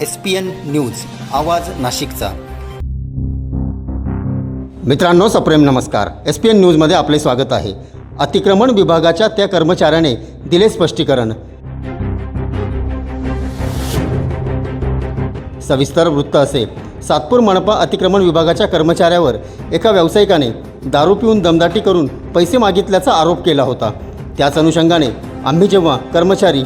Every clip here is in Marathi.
एस पी एन न्यूज आवाज नाशिकचा. मित्रांनो सप्रेम नमस्कार. एस पी एन न्यूजमध्ये आपले स्वागत आहे. अतिक्रमण विभागाच्या त्या कर्मचाऱ्याने दिले स्पष्टीकरण. सविस्तर वृत्त असे. सातपूर मनपा अतिक्रमण विभागाच्या कर्मचाऱ्यावर एका व्यावसायिकाने दारू पिऊन दमदाटी करून पैसे मागितल्याचा आरोप केला होता. त्याच अनुषंगाने आम्ही जेव्हा कर्मचारी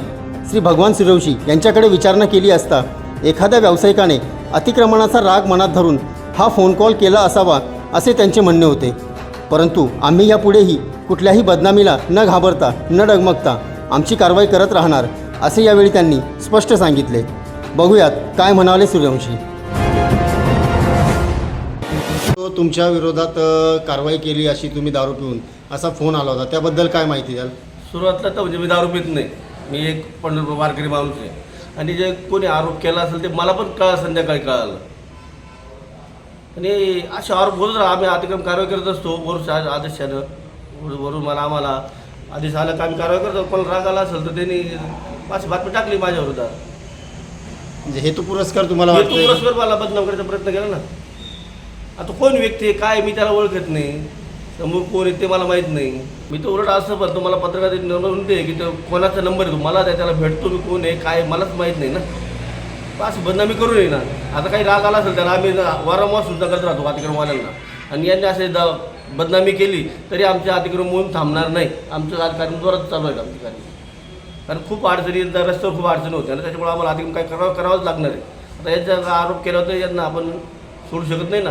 श्री भगवान सिरवशी यांच्याकडे विचारणा केली असता एखाद्या व्यावसायिकाने अतिक्रमणाचा राग मनात धरून हा फोन कॉल केला असावा असे त्यांचे म्हणणे होते. परंतु आम्ही यापुढेही कुठल्याही बदनामीला न घाबरता न डगमगता आमची कारवाई करत राहणार असे यावेळी त्यांनी स्पष्ट सांगितले. बघूयात काय म्हणाले सूर्यवंशी. तो तुमच्या विरोधात कारवाई केली अशी तुम्ही दारू पिऊन असा फोन आला होता. त्याबद्दल काय माहिती द्याल? सुरुवातीला तर म्हणजे मी दारू पित नाही. मी एक पंढरपूर वारकरी माणूस आहे आणि जे कोणी आरोप केला असेल ते मला पण कळा संध्याकाळी कळालं. आणि असे आरोप होत राहा आम्ही अतिक्रम कारवाई करत असतो वरून आदेशानं. वरून मला आम्हाला आदेश आला का आम्ही कारवाई करतो कोण राग आला असेल तर त्यांनी अशी बातमी टाकली माझ्या विरोधात म्हणजे हेतू पुरस्कार तुम्हाला हेतू पुरस्कार मला बदनाम करायचा प्रयत्न केला ना. आता कोण व्यक्ती आहे काय मी त्याला ओळखत नाही. समोर कोण येते मला माहीत नाही. मी तर उलट असं पण मला पत्रकार नंबर की तो कोणाचा नंबर येतो मला त्याला भेटतो मी कोण आहे काय मलाच माहीत नाही ना. असं बदनामी करू नये ना. आता काही राग आला असेल त्याला आम्ही वारंवार सुद्धा करत राहतो अतिक्रमवाल्यांना आणि यांनी असे द बदनामी केली तरी आमच्या अतिक्रम मोहीम थांबणार नाही. आमचं कार्यक्रम जोरात चालू आहे आमचं कार्य कारण खूप अडचणी रस्त्यावर खूप अडचणी होत्या ना त्याच्यामुळे आम्हाला अतिक्रम काय करावं करावंच लागणार आहे. आता यांचा आरोप केला होता यांना आपण सोडू शकत नाही ना.